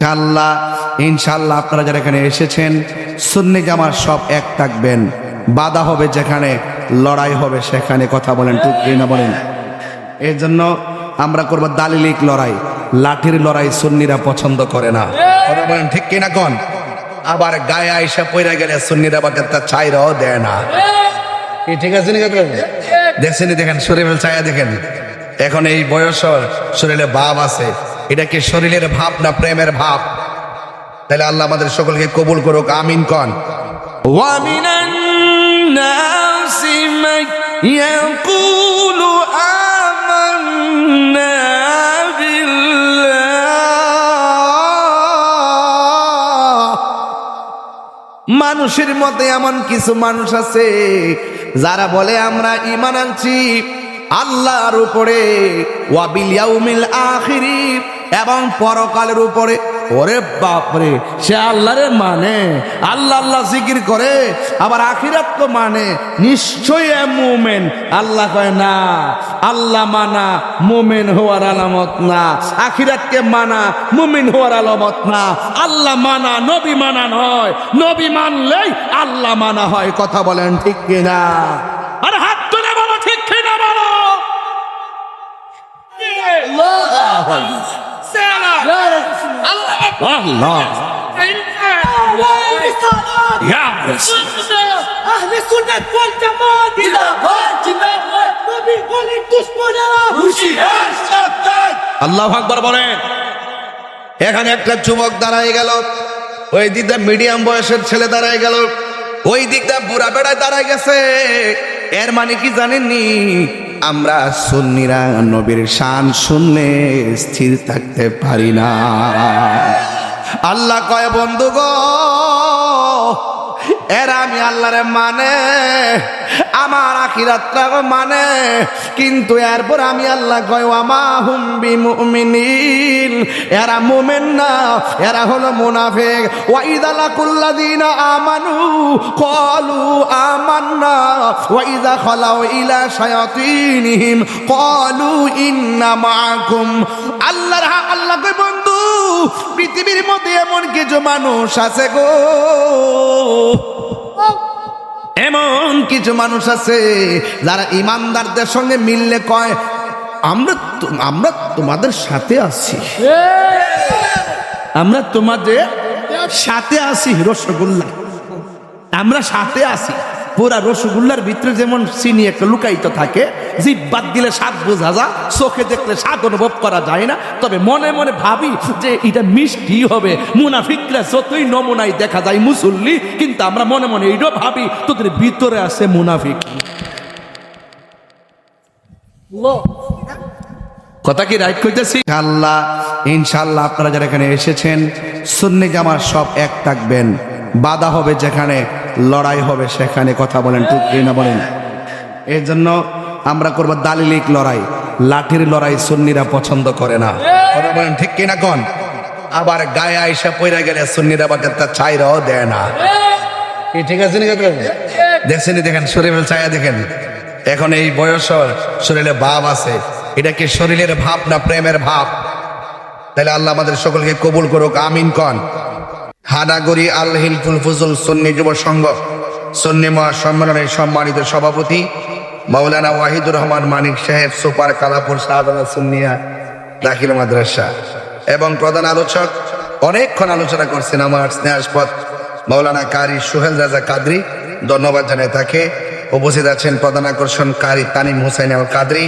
আল্লাহ ইনশাল্লাহ আপনারা যারা এখানে এসেছেন, সুন্নি জামার সব এক থাকবেন। বাধা হবে যেখানে, লড়াই হবে সেখানে, কথা বলেন কি না বলেন। এর জন্য আমরা করব দালিলিক লড়াই, লাঠির লড়াই সুন্নিরা পছন্দ করে না। বলেন ঠিক কিনা কন? আবার গায়ে আইসা পইরা গেলে সুন্নিরা আবার তার চাইরাও দেয় না। ঠিক আছে নি? দেখছেন দেখেন শরীরের ছায়া দেখেন। এখন এই বয়স শরীরে বাপ আছে এটা কি শরীরের ভাব না প্রেমের ভাব তাহলে আল্লাহ আমাদের সকলকে কবুল করুক আমিন কন ومن الناس من يقول آمنا بالله মানুষের মধ্যে এমন কিছু মানুষ আছে যারা বলে আমরা ইমান আনছি আল্লাহর উপরে ওয়াবিল ইয়াউমিল আখিরি এবং পরকালের উপরে। ওরে বাপরে, সে আল্লাহরে মানে। আল্লাহ আল্লাহ জিকির করে, আবার আখিরাত তো মানে। নিশ্চয়ই মুমেন। আল্লাহ কয়, না, আল্লাহ মানা, মুমেন হওয়ার আলামত না। আখিরাতকে মানা, মুমিন হওয়ার আলামত না। আল্লাহ মানা, নবী মানা নয়। নবী মানলেই আল্লাহ মানা হয়। কথা বলেন ঠিক কিনা? আর আল্লাহ أهل السنة والجماعة نبي ولي دشمننا আল্লাহ আকবর বলেন এখানে একটা যুবক দাঁড়ায় গেল ওই দিকটা মিডিয়াম বয়সের ছেলে দাঁড়ায় গেল ওই দিকটা বুড়া বেড়ায় দাঁড়ায় গেছে এর মানে কি জানেননি আমরা সুন্নিরা নবীর শান শুনলে স্থির থাকতে পারি না। আল্লাহ কয়, বন্ধু গো, এরা আমি আল্লাহরে মানে আমার আখিরাতটা মানে কিন্তু এরপর আমি আল্লাহ কয় আমা হুম্বি মুমিনিন এরা মুমিন না, এরা হলো মুনাফিক। ওয়াইদা লাকুল্লাযিনা আমানু, ক্বালু আমান্না। ওয়াইদা খলাও ইলা শায়াতিনহিম, ক্বালু ইন্না মাআকুম। আল্লাহর হা- আল্লাহ কয়, বন্ধু, পৃথিবীর মধ্যে এমন কিছু মানুষ আছে গো। এমন কিছু মানুষ আছে যারা ইমানদারদের সঙ্গে মিললে কয়, আমরা আমরা তোমাদের সাথে আছি। আমরা তোমাদের সাথে আছি রসগোল্লা। আমরা সাথে আছি। পুরা রসগোল্লার ভিতরে যেমন চিনি একটা লুকায়িত থাকে জিভ বাদ দিলে স্বাদ বোঝা যা চোখে দেখলে স্বাদ অনুভব করা যায় না। তবে মনে মনে ভাবি যে এটা মিষ্টি হবে। মুনাফিকরা যতই নমুনায় দেখা যায় মুসল্লি কিন্তু আমরা মনে মনে এইটাও ভাবি তোদের ভিতরে আছে মুনাফিক। কথা কি রাইট কইতেছি? আল্লাহ ইনশাল্লাহ আপনারা যারা এখানে এসেছেন সুন্নি জামার সব এক থাকবেন। বাধা হবে যেখানে লড়াই হবে সেখানে কথা বলেন কি না বলেন। এর জন্য আমরা করব দালিলিক লড়াই, লাঠির লড়াই সুন্নিরা পছন্দ করে না। কথা বলেন, ঠিক কি না কোন? আবার গায়ে আইসা পইরা গেলে সুন্নিরা আবার তার চাইরাও দেয় না। ঠিক আছে? দেখছেন দেখেন, শরীরের ছায়া দেখেন। এখন এই বয়স শরীরে ভাব আছে। এটা কি শরীরের ভাব না প্রেমের ভাব? তাহলে আল্লাহ আমাদের সকলকে কবুল করুক, আমিন কন? হানাগরি আল হিলফুল ফুজুল সন্নি যুব সংঘ, সন্নি মহাসম্মেলনের সম্মানিত সভাপতি মাওলানা ওয়াহিদুর রহমান মানিক সাহেব, সুপার কালাপুর শাহজাদা সুন্নিয়া দাখিল মাদ্রাসা এবং প্রধান আলোচক। অনেকক্ষণ আলোচনা করছেন আমার স্নেহাস্পদ মাওলানা কারি সোহেল রাজা কাদরি। ধন্যবাদ জানাই তাকে উপস্থিত আছেন প্রধান আকর্ষণ কারি তানিম হুসাইন আল কাদরি,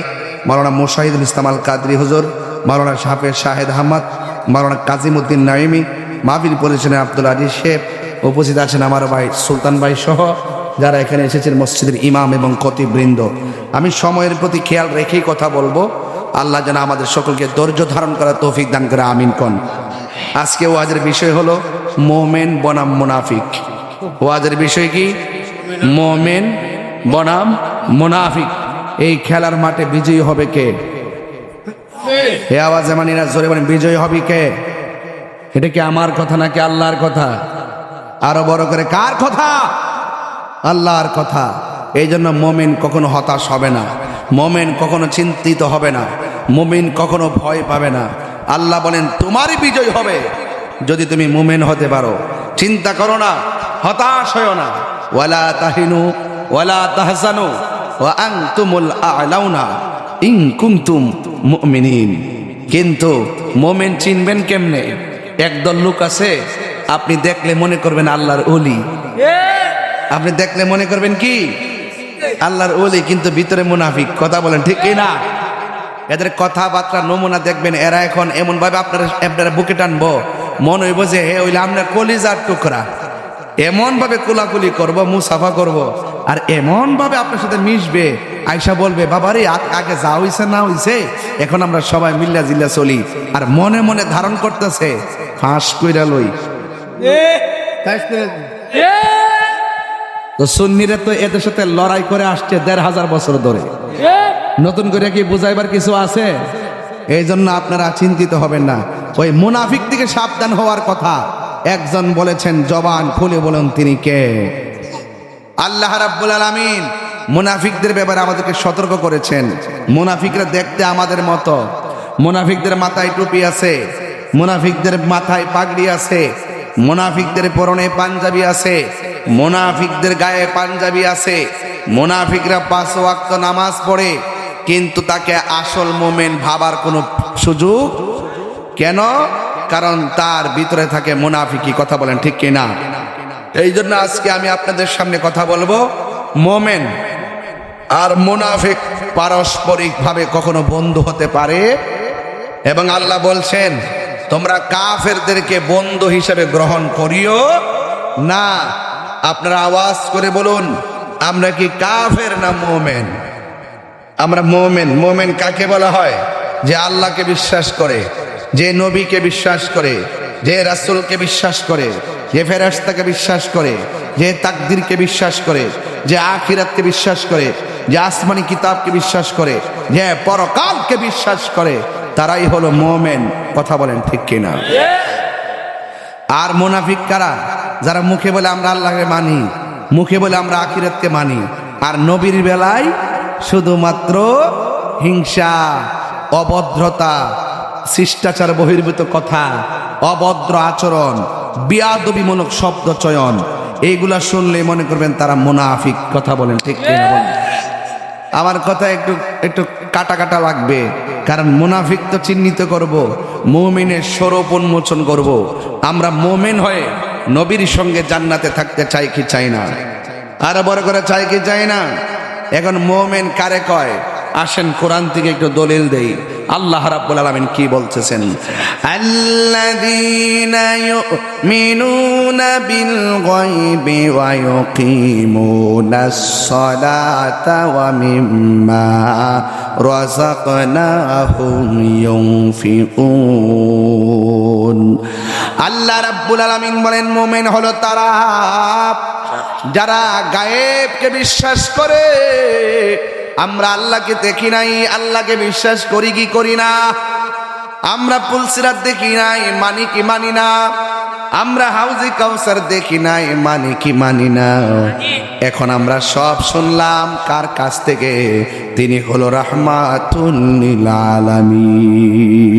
মাওলানা মুশাহিদুল ইসলাম আল কাদরি হুজুর, মাওলানা শাহেদ শাহেদ আহমদ, মাওলানা কাজিমুদ্দিন নাইমি মাহফিল পরিচালনা আব্দুল আজিজ শেখ উপস্থিত আছেন আমার ভাই সুলতান ভাই সহ যারা এখানে এসেছেন মসজিদের ইমাম এবং কতিবৃন্দ আমি সময়ের প্রতি খেয়াল রেখেই কথা বলব। আল্লাহ যেন আমাদের সকলকে ধৈর্য ধারণ করার তৌফিক দান করে আমিন কন। আজকে ওয়াজের বিষয় হলো মোমেন বনাম মুনাফিক। ওয়াজের বিষয় কি? মোমেন বনাম মুনাফিক। এই খেলার মাঠে বিজয়ী হবে কে? হে আওয়াজে মানি না জোরে মানে বিজয়ী হবে কে? এটা কি আমার কথা নাকি আল্লাহর কথা? আরও বড় করে, কার কথা? আল্লাহর কথা। এই জন্য মোমেন কখনো হতাশ হবে না। মোমেন কখনো চিন্তিত হবে না। মোমিন কখনো ভয় পাবে না। আল্লাহ বলেন, তোমারই বিজয় হবে যদি তুমি মুমেন হতে পারো। চিন্তা করো না, হতাশ হও না। ওয়ালা তাহিনু, ওয়ালা তাহসানু, ওয়া আনতুমুল আ'লাউনা ইন কুনতুম মুমিনিন। কিন্তু মোমেন চিনবেন কেমনে? একদল লোক আছে, আপনি দেখলে মনে করবেন আল্লাহর অলি আপনি দেখলে মনে করবেন কি? আল্লাহর অলি কিন্তু ভিতরে মুনাফিক। কথা বলেন, ঠিক না এদের কথাবার্তা নমুনা দেখবেন, এরা এখন এমন ভাবে আপনারা আপনারা বুকে টানবো। মন হইব যে, হে ওইলে, আমরা কলিজার টুকরা। এমন ভাবে কোলাকুলি করব, মুসাফা করব, আর এমন ভাবে আপনার সাথে মিশবে। আয়সা বলবে, বাবারে, আ- আগে যা হইছে না হইছে, এখন আমরা সবাই মিল্লা জিল্লা চলি। আর মনে মনে ধারণ করতেছে ফাঁস কইরা লই। তো সুন্নিরা তো এদের সাথে লড়াই করে আসছে দেড় হাজার বছর ধরে। নতুন করে কি বুঝাইবার কিছু আছে? এই জন্য আপনারা চিন্তিত হবেন না। ওই মুনাফিক থেকে সাবধান হওয়ার কথা। একজন বলেছেন জবান খুলে বলুন তিনি কে? আল্লাহ রাব্বুল আলামিন মুনাফিকদের ব্যাপারে আমাদেরকে সতর্ক করেছেন। মুনাফিকরা দেখতে আমাদের মতো। মুনাফিকদের মাথায় টুপি আছে। মুনাফিকদের মাথায় পাগড়ি আছে, মুনাফিকদের পরনে পাঞ্জাবি আছে, মুনাফিকদের গায়ে পাঞ্জাবি আছে, মুনাফিকরা পাঁচ ওয়াক্ত নামাজ পড়ে, কিন্তু তাকে আসল মোমেন ভাবার কোনো সুযোগ? কেন? কারণ তার ভিতরে থাকে মুনাফিকি, কথা বলেন ঠিক কিনা? এই জন্য আজকে আমি আপনাদের সামনে কথা বলব, মোমেন আর মুনাফিক পারস্পরিক ভাবে কখনো বন্ধু হতে পারে? এবং আল্লাহ বলছেন তোমরা কাফেরদেরকে বন্ধু হিসেবে গ্রহণ করিও না। আপনারা আওয়াজ করে বলুন, আমরা কি কাফের না মোমেন? আমরা মোমেন। মোমেন কাকে বলা হয়? যে আল্লাহকে বিশ্বাস করে, যে নবীকে বিশ্বাস করে, যে রাসূলকে বিশ্বাস করে, যে ফেরাস্তাকে বিশ্বাস করে, যে তাকদিরকে বিশ্বাস করে, যে আখিরাতকে বিশ্বাস করে, যে আসমানি কিতাবকে বিশ্বাস করে, যে পরকালকে বিশ্বাস করে। তারাই হলো মোমেন। কথা বলেন ঠিক কিনা? আর মোনাফিক কারা? যারা মুখে বলে আমরা আল্লাহকে মানি, মুখে বলে আমরা আখিরাতকে মানি, আর নবীর বেলায় শুধুমাত্র হিংসা, অভদ্রতা, শিষ্টাচার বহির্ভূত কথা, অভদ্র আচরণ, বিয়াদবিমূলক শব্দ চয়ন এইগুলা শুনলে মনে করবেন তারা মোনাফিক। কথা বলেন ঠিক কিনা বলেন? আমার কথা একটু একটু কাটা কাটা লাগবে। কারণ মুনাফিক তো চিহ্নিত করব, মৌমিনের স্বরূপ উন্মোচন করব। আমরা মোমেন হয়ে নবীর সঙ্গে জান্নাতে থাকতে চাই কি চাই না? আরও বড় করে চাই কি চাই না? এখন মোমেন কারে কয়? আসেন কোরআন থেকে একটু দলিল দেই। আল্লাহ রাব্বুল আলামিন কি বলতেছেন? আল্লাযীনা ইউমিনুনা বিল গায়বি ওয়া ইউকিমুনাস সালাতা ওয়া মিম্মা রাযাকনাহুম ইউনফিকুন আল্লাহ রাব্বুল আলামিন বলেন, মুমিন হলো তারা যারা গায়েবকে বিশ্বাস করে আমরা আল্লাহকে দেখি নাই আল্লাহকে বিশ্বাস করি কি করি না? আমরা পুলসিরাত দেখি নাই মানি কি মানি না? আমরা হাউজি কাউসার দেখি নাই মানি কি মানি না? এখন আমরা সব শুনলাম কার কাছ থেকে? তিনি হলো রাহমাতুল্লিল আলামিন।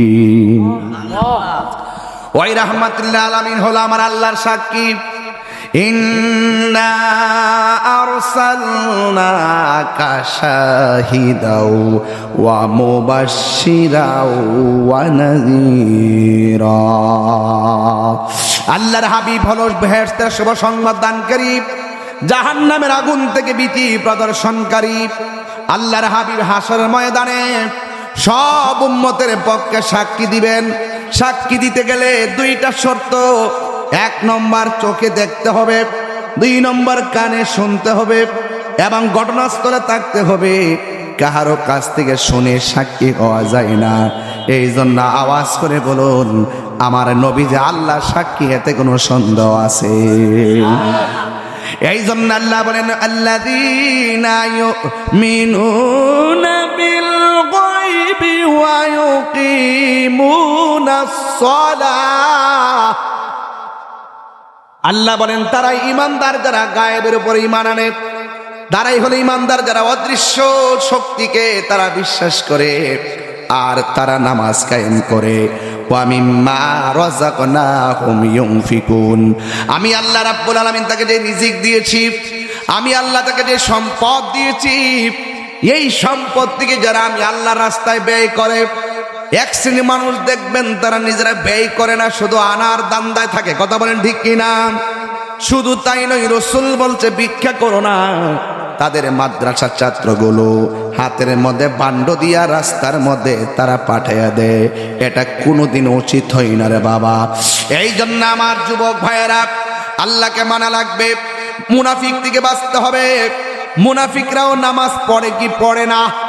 ওই রাহমাতুল্লাহ আলামিন হলো আমার আল্লাহর সাক্ষী। শাহিদাও ওয়া মুবাশশিরাও ওয়া নাযীরা আল্লাহর হাবিব হলো বেহেশতের শুভ সংবাদ দানকারী, জাহান্নামের আগুন থেকে ভীতি প্রদর্শনকারী। আল্লাহর হাবিব হাসর ময়দানে সব উম্মতের পক্ষে সাক্ষী দিবেন। সাক্ষী দিতে গেলে দুইটা শর্ত এক নম্বর চোখে দেখতে হবে, দুই নম্বর কানে শুনতে হবে এবং ঘটনাস্থলে থাকতে হবে। কাহারও কাছ থেকে শুনে সাক্ষী হওয়া যায় না। এই জন্য আওয়াজ করে বলুন, আমার নবী যে আল্লাহ সাক্ষী এতে কোনো সন্দেহ আছে? এই জন্য আল্লাহ বলেন, আল্লাযীনা ইউমিনুনা বিল গায়বি ওয়া ইউকিমুনাস আল্লাহ বলেন তারা ইমানদার যারা গায়েবের উপর ইমান আনে। তারাই হলো ইমানদার যারা অদৃশ্য শক্তিকে তারা বিশ্বাস করে, আর তারা নামাজ কায়েম করে। আমি আল্লাহ রাব্বুল আলামিন তাকে যে রিজিক দিয়েছি, আমি আল্লাহ তাকে যে সম্পদ দিয়েছি, এই সম্পদ থেকে যারা আমি আল্লাহর রাস্তায় ব্যয় করে এক শ্রেণি মানুষ দেখবেন, তারা নিজেরা ব্যয় করে না, শুধু আনার দান্দায় থাকে। কথা বলেন ঠিক কিনা? শুধু তাই নয়, রসুল বলছে, ভিক্ষা করো না। তাদের মাদ্রাসার ছাত্রগুলো হাতের মধ্যে বান্ড দিয়া রাস্তার মধ্যে তারা পাঠাইয়া দেয়। এটা কোনোদিন উচিত হয় না রে বাবা। এই জন্য আমার যুবক ভাইয়েরা, আল্লাহকে মানা লাগবে, মুনাফিক থেকে বাঁচতে হবে। মুনাফিকরাও নামাজ পড়ে কি পড়ে না?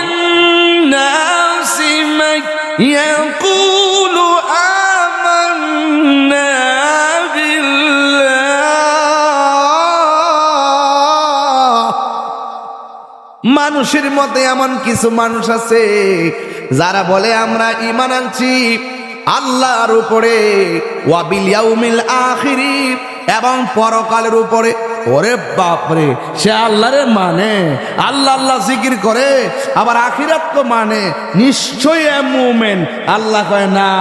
يقول آمنا بالله মানুষের মধ্যে এমন কিছু মানুষ আছে যারা বলে আমরা ইমান আনছি আল্লাহর উপরে ওয়াবিল ইয়াউমিল আখিরি এবং পরকালের উপরে ওরে বাপরে, সে আল্লাহরে মানে। আল্লাহ আল্লাহ জিকির করে, আবার আখিরাত তো মানে। নিশ্চয়ই মুমেন। আল্লাহ কয়, না,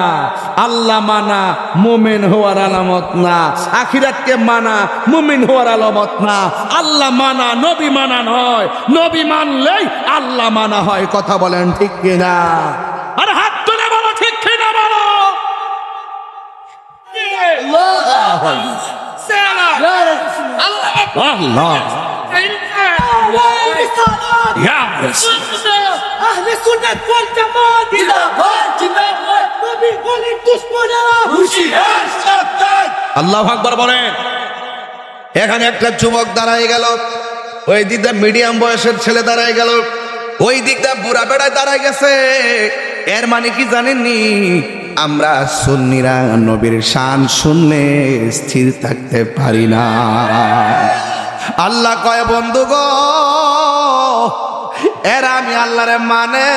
আল্লাহ মানা, মুমেন হওয়ার আলামত না। আখিরাতকে মানা, মুমিন হওয়ার আলামত না। আল্লাহ মানা, নবী মানা নয়। নবী মানলেই আল্লাহ মানা হয়। কথা বলেন ঠিক কিনা? আর হাত তুলে বলো, ঠিক কিনা বলো? আল্লাহ أهل السنة والجماعة نبي বলেন দুশ্মনেরা আল্লাহ আকবর বলেন এখানে একটা যুবক দাঁড়ায় গেল ওই দিকটা মিডিয়াম বয়সের ছেলে দাঁড়ায় গেল ওই দিকটা বুড়া বেড়ায় দাঁড়ায় গেছে এর মানে কি জানেননি আমরা সুন্নিরা নবীর শান শুনলে স্থির থাকতে পারি না আল্লাহ কয় বন্ধু গো এরা আমি আল্লাহরে মানে।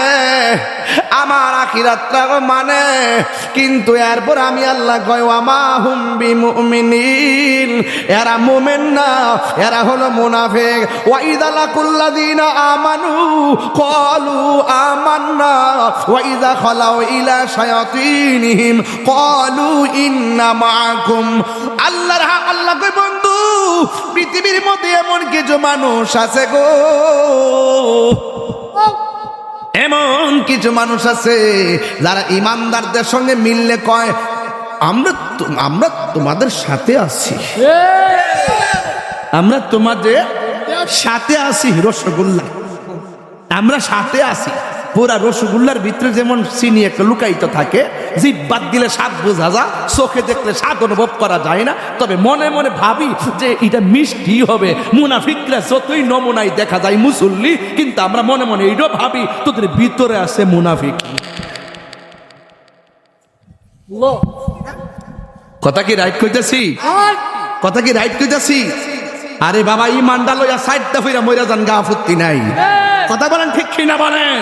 আমার আখিরাতটাও মানে কিন্তু এরপর আমি আল্লাহ কয় আমা হুম্বি মুমিনিন এরা মুমিন না, এরা হলো মুনাফিক। ওয়াইদা লাকুল্লাযিনা আমানু, ক্বালু আমান্না। ওয়াইদা খালাউ ইলা শায়াতিনহিম কলু ইন্না মাআকুম। আল্লাহর হা- আল্লাহ কয়, বন্ধু, পৃথিবীর মধ্যে এমন কিছু মানুষ আছে গো। এমন কিছু মানুষ আছে যারা ইমানদারদের সঙ্গে মিললে কয়, আমরা আমরা তোমাদের সাথে আছি। আমরা তোমাদের সাথে আছি রসগোল্লা। আমরা সাথে আছি। পুরা রসগোল্লার ভিতরে যেমন চিনি একটা লুকায়িত থাকে জিভ বাদ দিলে স্বাদ বোঝা যা চোখে দেখলে স্বাদ অনুভব করা যায় না। তবে মনে মনে ভাবি যে এটা মিষ্টি হবে। মুনাফিকরা যতই নমুনায় দেখা যায় মুসল্লি কিন্তু আমরা মনে মনে এইটাও ভাবি তোদের ভিতরে আছে মুনাফিক। কথা কি রাইট কইতেছি? কথা কি রাইট কইতাছি? আরে বাবা ই মান্ডা লইয়া সাইডটা ফিরা মইরা যান গা আপত্তি নাই। কথা বলেন ঠিক কি না বলেন?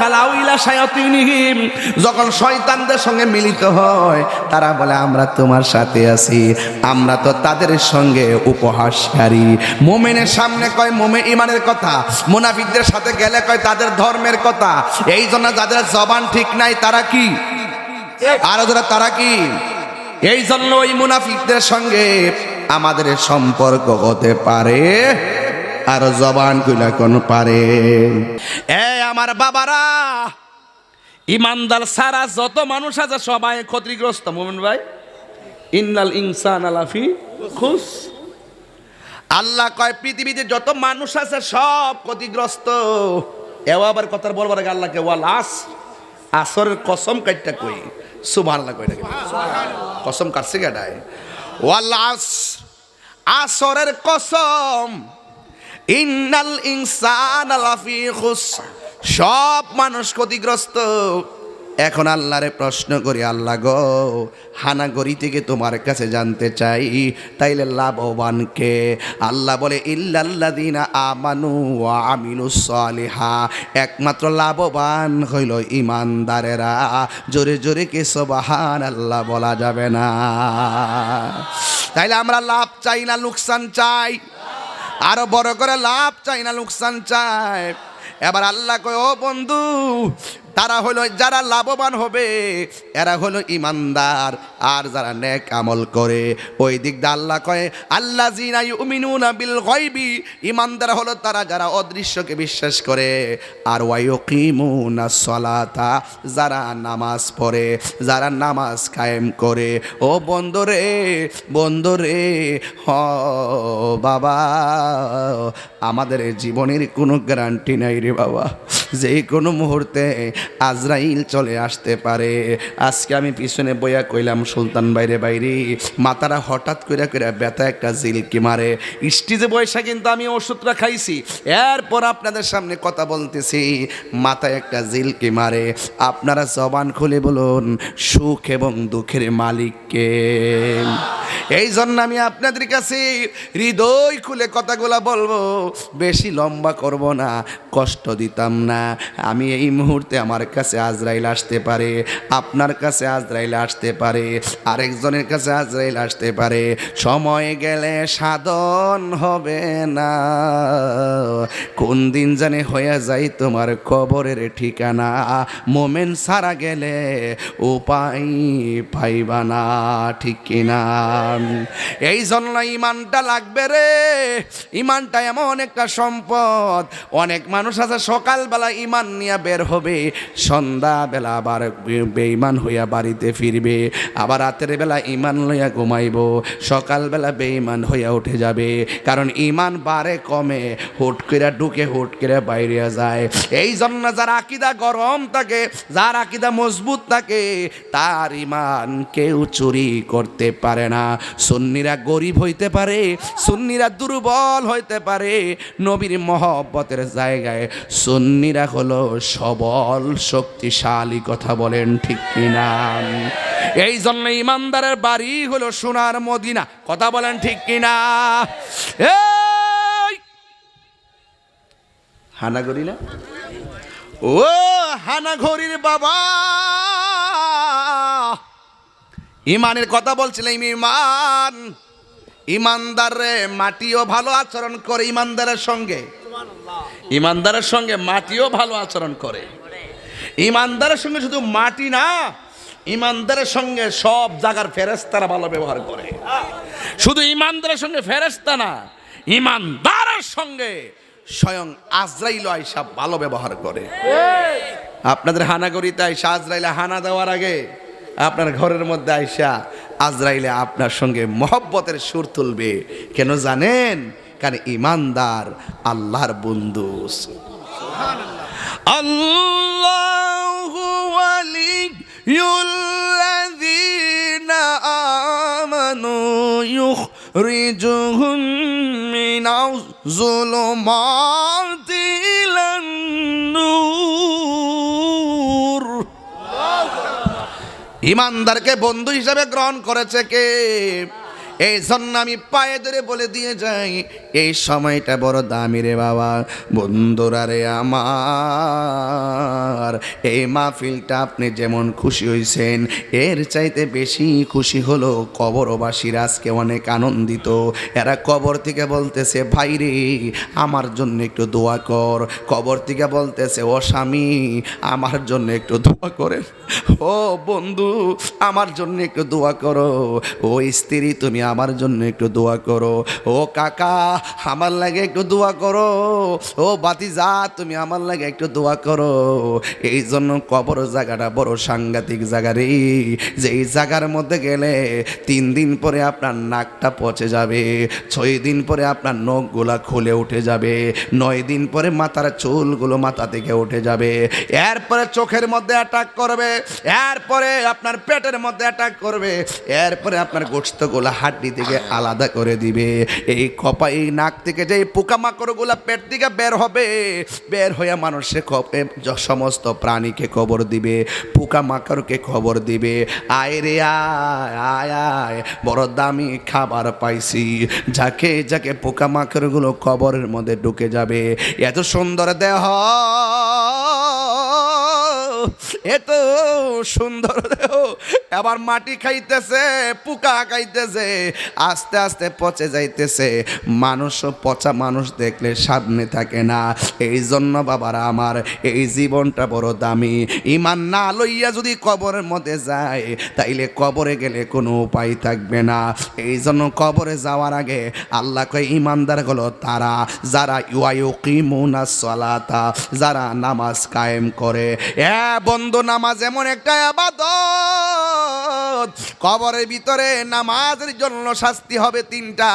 যখন শয়তানদের সঙ্গে মিলিত হয়, তারা বলে, আমরা তোমার সাথে আছি। আমরা তো তাদের সঙ্গে উপহাসকারী। মোমেনের সামনে কয়, মোমে ইমানের কথা। মুনাফিকদের সাথে গেলে কয়, তাদের ধর্মের কথা। এই জন্য যাদের জবান ঠিক নাই, তারা কি? আরও যারা, তারা কি? এই জন্য ওই মুনাফিকদের সঙ্গে আমাদের সম্পর্ক হতে পারে। আর জবানগুলা কোন পারে। এ আমার বাবারা, ইমানদার সারা যত মানুষ আছে সবাই ক্ষতিগ্রস্ত, মোমেন ভাই। ইন্নাল ইনসান আলাফি খুশ আল্লাহ কয়, পৃথিবীতে যত মানুষ আছে সব ক্ষতিগ্রস্ত। এও আবার কথার বলবার আগে আল্লাহকে, ওয়াল আস, আসরের কসম কাটটা কই? সুবহানাল্লাহ কই নাকি কসম কাটছে কেটায় ওয়াল আস, আসরের কসম। ইন্নাল ইনসান লাফি খুস। সব মানুষ ক্ষতিগ্রস্ত। এখন আল্লাহরে প্রশ্ন করি, আল্লাহ গো হানাগরি থেকে তোমার কাছে জানতে চাই, তাইলে লাভবানকে আল্লাহ বলে, ইল্লাল্লাযিনা আমানু ওয়া আমিলুস সালিহা। একমাত্র লাভবান হইল ইমানদারেরা জোরে জোরে কে সুবহান আল্লাহ বলা যাবে না। তাইলে আমরা লাভ চাই না, লোকসান চাই। আরও বড় করে লাভ চাই না লোকসান চায় এবার আল্লাহ কয় ও বন্ধু তারা হলো যারা লাভবান হবে, এরা হলো ইমানদার। আর যারা নেক আমল করে, ওই দিক দিয়ে আল্লাহ কয় আল্লাহ বিল গায়বি। ইমানদার হলো তারা যারা অদৃশ্যকে বিশ্বাস করে। আর ওয়ায়ুকিমুনা সলাতা, যারা নামাজ পড়ে, যারা নামাজ কায়েম করে। ও বন্ধরে বন্ধরে, হ বাবা, আমাদের জীবনের কোনো গ্যারান্টি নাই রে বাবা। যে কোনো মুহূর্তে আজরাইল চলে আসতে পারে। আজকে আমি পিছনে বইয়া কইলাম, সুলতান বাইরে বাইরে। মাতারা হঠাৎ করে করে ব্যথা একটা জিলকি মারে। স্টিজে বয়সা কিন্তু আমি ওষুধটা খাইছি এরপর আপনাদের সামনে কথা বলতেছি। মাথায় একটা জিলকি মারে। আপনারা জবান খুলে বলুন, সুখ এবং দুঃখের মালিককে। এই জন্য আমি আপনাদের কাছে হৃদয় খুলে কথাগুলা বলব, বেশি লম্বা করব না, কষ্ট দিতাম না। আমি এই মুহূর্তে আমার কাছে আজরাইল আসতে পারে, আপনার কাছে আজরাইল আসতে পারে, আরেকজনের কাছে আজরাইল আসতে পারে। সময় গেলে সাধন হবে না। কোন দিন জানে হয়ে যায় তোমার কবরের ঠিকানা, মোমেন সারা গেলে উপায় পাইবা না, ঠিক কিনা? এই জন্য ইমানটা লাগবে রে। ইমানটা এমন একটা সম্পদ। অনেক মানুষ আছে, সকালবেলা ইমান নিয়ে বের হবে। সন্ধ্যাবেলা আবার বেইমান হইয়া বাড়িতে ফিরবে। আবার রাতের বেলা ইমান লইয়া ঘুমাইব। সকালবেলা বেইমান হইয়া উঠে যাবে। কারণ ইমান বারে কমে। হুট করে ঢুকে হুট করে বাইরে যায়। এই জন্য যার আকিদা গরম থাকে, যার আকিদা মজবুত থাকে, তার ইমান কেউ চুরি করতে পারে না। সুন্নিরা গরিব হইতে পারে, সুন্নিরা দুর্বল হইতে পারে, নবীর মহব্বতের জায়গায় সুন্নিরা হলো সবল, শক্তিশালী কথা বলেন ঠিক কিনা? এই জন্য ইমানদারের বাড়ি হলো সোনার মদিনা, কথা বলেন ঠিক কিনা? হানাগরি না? ও হানাঘরির বাবা! ইমানের কথা বলছিলাম, ইমান। ইমানদারে মাটিও ভালো আচরণ করে ইমানদারের সঙ্গে। ইমানদারের সঙ্গে মাটিও ভালো আচরণ করে। ইমানদারের সঙ্গে শুধু মাটি না, ইমানদারের সঙ্গে সব জায়গার ফেরেস্তারা ভালো ব্যবহার করে। শুধু ইমানদারের সঙ্গে ফেরেস্তা না, ইমানদারের সঙ্গে স্বয়ং আজরাইল আইসা ভালো ব্যবহার করে। আপনাদের হানাগরিতে আইসা আজরাইলে হানা দেওয়ার আগে আপনার ঘরের মধ্যে আইসা আজরাইলে আপনার সঙ্গে মহব্বতের সুর তুলবে। কেন জানেন? কারণ ইমানদার আল্লাহর বন্ধু। আল্লাহু যুলুমাতি ইলান নূর ইমানদারকে বন্ধু হিসাবে গ্রহণ করেছে কে? এই জন্য আমি পায়ে ধরে বলে দিয়ে যাই, এই সময়টা বড় দামি রে বাবা। বন্ধুরা রে আমার, এই মাহফিলটা আপনি যেমন খুশি হয়েছেন এর চাইতে বেশি খুশি হলো কবরবাসীর আজকে অনেক আনন্দিত। এরা কবর থেকে বলতেছে, ভাই রে, আমার জন্য একটু দোয়া কর। কবর থেকে বলতেছে, ও স্বামী, আমার জন্য একটু দোয়া করেন। ও বন্ধু, আমার জন্য একটু দোয়া করো। ও স্ত্রী, তুমি আমার জন্য একটু দোয়া করো। ও কাকা, আমার লাগে একটু দোয়া করো। ও বাতি যা তুমি আমার লাগে একটু দোয়া করো। এই জন্য কবর জায়গাটা বড় সাংঘাতিক জায়গা রে। যে এই জায়গার মধ্যে গেলে তিন দিন পরে আপনার নাকটা পচে যাবে, ছয় দিন পরে আপনার নখগুলা খুলে উঠে যাবে, নয় দিন পরে মাথার চুলগুলো মাথা থেকে উঠে যাবে। এরপরে চোখের মধ্যে অ্যাটাক করবে, এরপরে আপনার পেটের মধ্যে অ্যাটাক করবে, এরপরে আপনার গোস্তগুলো হাড্ডি থেকে আলাদা করে দিবে। এই কপা এই নাক থেকে যে পোকামাকড়গুলো পেট থেকে বের হবে, বের হয়ে মানুষে সমস্ত প্রাণীকে খবর দিবে, পোকামাকড়কে খবর দিবে। আয় রে আয় আয় আয়, বড় দামি খাবার পাইছি। যাকে যাকে পোকামাকড়গুলো কবরের মধ্যে ঢুকে যাবে, এত সুন্দর দেহ এত সুন্দর দেহ। আবার মাটি খাইতেছে, পোকা খাইতেছে, আস্তে আস্তে পচে যাইতেছে। মানুষও পচা মানুষ দেখলে সামনে থাকে না। এই জন্য বাবারা আমার, এই জীবনটা বড় দামি। ইমান না লইয়া যদি কবরের মধ্যে যায়, তাইলে কবরে গেলে কোনো উপায় থাকবে না। এই জন্য কবরে যাওয়ার আগে আল্লাহ কয় ইমানদার হলো তারা, যারা ইউকিমুনা সলাতা, যারা নামাজ কায়েম করে এ বন্ধু নামাজ এমন একটা আবাদত। কবরের ভিতরে নামাজের জন্য শাস্তি হবে তিনটা।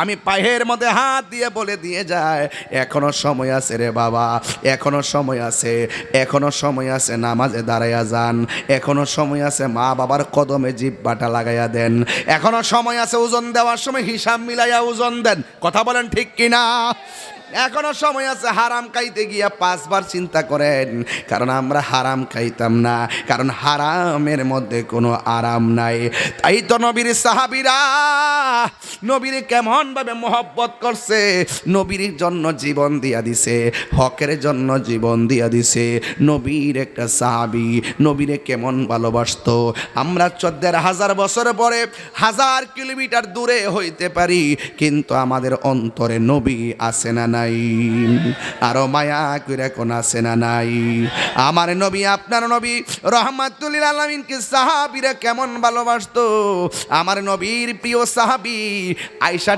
আমি পায়ের মধ্যে হাত দিয়ে বলে দিয়ে যায় এখনও সময় আছে রে বাবা, এখনও সময় আছে, এখনও সময় আছে নামাজে দাঁড়াইয়া যান, এখনও সময় আছে মা বাবার কদমে জিব্বাটা লাগাইয়া দেন, এখনও সময় আছে ওজন দেওয়ার সময় হিসাব মিলাইয়া ওজন দেন। কথা বলেন ঠিক কিনা? এখনও সময় আছে হারাম খাইতে গিয়া পাঁচবার চিন্তা করেন, কারণ আমরা হারাম খাইতাম না, কারণ হারামের মধ্যে কোনো আরাম নাই। তাই তো নবীর সাহাবিরা, নবীর কেমন ভাবে মোহব্বত করছে, নবীর জন্য জীবন দিয়া দিছে, হকের জন্য জীবন দিয়া দিছে। নবীর একটা সাহাবি, নবীরে কেমন ভালোবাসতো? আমরা চোদ্দের হাজার বছর পরে হাজার কিলোমিটার দূরে হইতে পারি, কিন্তু আমাদের অন্তরে নবী আছে না নাই। আরও মায়া করে কোন আছে না নাই। আমার নবী, আপনার নবী রহমাতুল্লিল আলমিনকে সাহাবিরা কেমন ভালোবাসত। আমার নবীর প্রিয় সাহাবি আয়সা